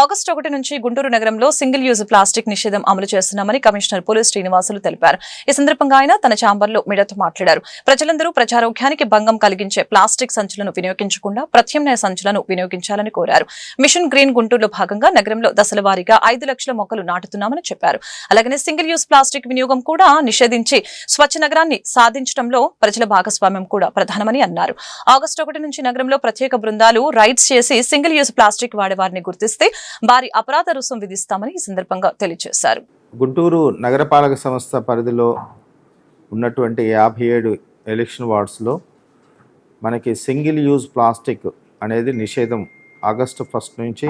August ఒకటి నుంచి గుంటూరు నగరంలో సింగిల్ యూజ్ ప్లాస్టిక్ నిషేధం అమలు చేస్తున్నామని కమిషనర్ పోలీస్ శ్రీనివాసులు తెలిపారు. ఈ సందర్భంగా ఆయన తన ఛాంబర్లో మీడియాతో మాట్లాడారు. ప్రజలందరూ ప్రజారోగ్యానికి భంగం కలిగించే ప్లాస్టిక్ సంచులను వినియోగించకుండా ప్రత్యామ్నాయ సంచులను వినియోగించాలని కోరారు. మిషన్ గ్రీన్ గుంటూరులో భాగంగా నగరంలో దశల వారీగా ఐదు లక్షల మొక్కలు నాటుతున్నామని చెప్పారు. అలాగనే సింగిల్ యూజ్ ప్లాస్టిక్ వినియోగం కూడా నిషేధించి స్వచ్ఛ నగరాన్ని సాధించడంలో ప్రజల భాగస్వామ్యం కూడా ప్రధానమని అన్నారు. ఆగస్టు ఒకటి నుంచి నగరంలో ప్రత్యేక బృందాలు రైడ్స్ చేసి సింగిల్ యూజ్ ప్లాస్టిక్ వాడేవారిని గుర్తిస్తే భారీ అపరాధ రుసుం విధిస్తామని ఈ సందర్భంగా తెలియజేశారు. గుంటూరు నగరపాలక సంస్థ పరిధిలో ఉన్నటువంటి యాభై ఏడు ఎలక్షన్ వార్డ్స్లో మనకి సింగిల్ యూజ్ ప్లాస్టిక్ అనేది నిషేధం ఆగస్టు ఫస్ట్ నుంచి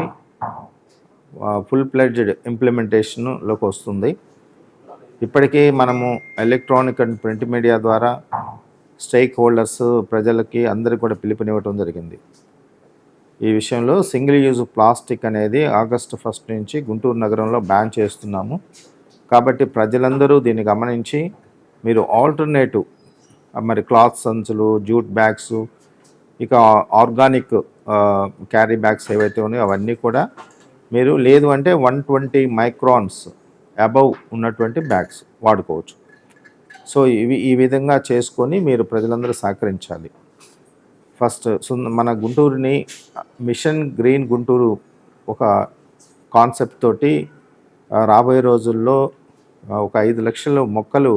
ఫుల్ ప్లెడ్జ్డ్ ఇంప్లిమెంటేషన్లోకి వస్తుంది. ఇప్పటికే మనము ఎలక్ట్రానిక్ అండ్ ప్రింట్ మీడియా ద్వారా స్టేక్ హోల్డర్స్ ప్రజలకి అందరికీ కూడా పిలుపునివ్వటం జరిగింది. ఈ విషయంలో సింగిల్ యూజ్ ప్లాస్టిక్ అనేది ఆగస్టు ఫస్ట్ నుంచి గుంటూరు నగరంలో బ్యాన్ చేస్తున్నాము. కాబట్టి ప్రజలందరూ దీన్ని గమనించి మీరు ఆల్టర్నేటివ్ మరి క్లాత్ సంచులు జూట్ బ్యాగ్స్ ఇక ఆర్గానిక్ క్యారీ బ్యాగ్స్ ఏవైతే ఉన్నాయో అవన్నీ కూడా మీరు లేదు అంటే వన్ ట్వంటీ మైక్రాన్స్ అబవ్ ఉన్నటువంటి బ్యాగ్స్ వాడుకోవచ్చు. సో ఇవి ఈ విధంగా చేసుకొని మీరు ప్రజలందరూ సహకరించాలి. ఫస్ట్ సుంద- మన గుంటూరుని మిషన్ గ్రీన్ గుంటూరు ఒక కాన్సెప్ట్ తోటి రాబోయే రోజుల్లో ఒక ఐదు లక్షల మొక్కలు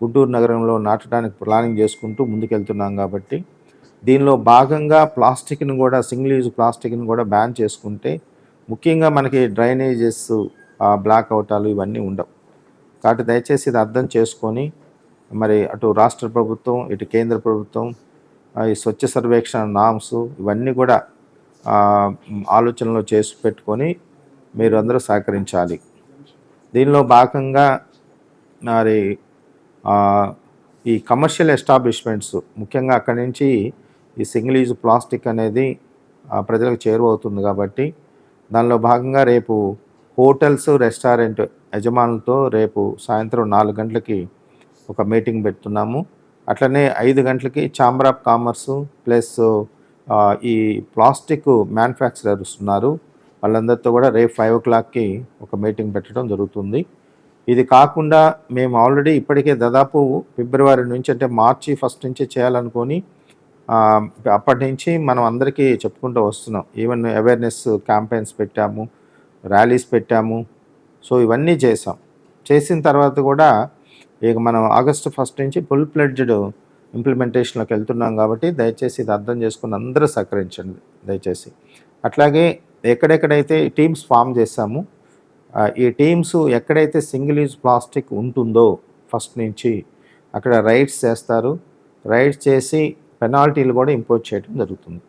గుంటూరు నగరంలో నాటడానికి ప్లానింగ్ చేసుకుంటూ ముందుకెళ్తున్నాం కాబట్టి దీనిలో భాగంగా ప్లాస్టిక్ని కూడా సింగిల్ యూజ్ ప్లాస్టిక్ని కూడా బ్యాన్ చేసుకుంటే ముఖ్యంగా మనకి డ్రైనేజెస్ బ్లాక్ అవుటాలు ఇవన్నీ ఉండవు. కాబట్టి దయచేసి ఇది అర్థం చేసుకొని మరి అటు రాష్ట్ర ప్రభుత్వం ఇటు కేంద్ర ప్రభుత్వం ఈ స్వచ్ఛ సర్వేక్షణ నామ్స్ ఇవన్నీ కూడా ఆలోచనలు చేసి పెట్టుకొని మీరు అందరూ సహకరించాలి. దీనిలో భాగంగా మరి ఈ కమర్షియల్ ఎస్టాబ్లిష్మెంట్స్ ముఖ్యంగా అక్కడి నుంచి ఈ సింగిల్ యూజ్ ప్లాస్టిక్ అనేది ప్రజలకు చేరువవుతుంది కాబట్టి దానిలో భాగంగా రేపు హోటల్స్ రెస్టారెంట్ యజమానులతో రేపు సాయంత్రం నాలుగు గంటలకి ఒక మీటింగ్ పెడుతున్నాము. అట్లనే ఐదు గంటలకి ఛాంబర్ ఆఫ్ కామర్స్ ప్లస్ ఈ ప్లాస్టిక్ మ్యానుఫ్యాక్చరర్స్ ఉన్నారు. వాళ్ళందరితో కూడా రేపు ఫైవ్ ఓ క్లాక్కి ఒక మీటింగ్ పెట్టడం జరుగుతుంది. ఇది కాకుండా మేము ఆల్రెడీ ఇప్పటికే దాదాపు ఫిబ్రవరి నుంచి అంటే మార్చి ఫస్ట్ నుంచి చేయాలనుకొని అప్పటి నుంచి మనం అందరికీ చెప్పుకుంటూ వస్తున్నాం. ఈవెన్ అవేర్నెస్ క్యాంపెయిన్స్ పెట్టాము ర్యాలీస్ పెట్టాము. సో ఇవన్నీ చేసాం చేసిన తర్వాత కూడా ఇక మనం ఆగస్టు ఫస్ట్ నుంచి ఫుల్ ఫ్లెడ్జ్డ్ ఇంప్లిమెంటేషన్లోకి వెళ్తున్నాం కాబట్టి దయచేసి ఇది అర్థం చేసుకుని అందరూ సహకరించండి దయచేసి. అట్లాగే ఎక్కడెక్కడైతే టీమ్స్ ఫామ్ చేశాము ఈ టీమ్స్ ఎక్కడైతే సింగిల్ యూజ్ ప్లాస్టిక్ ఉంటుందో ఫస్ట్ నుంచి అక్కడ రైడ్స్ చేస్తారు. రైడ్స్ చేసి పెనాల్టీలు కూడా ఇంపోజ్ చేయడం జరుగుతుంది.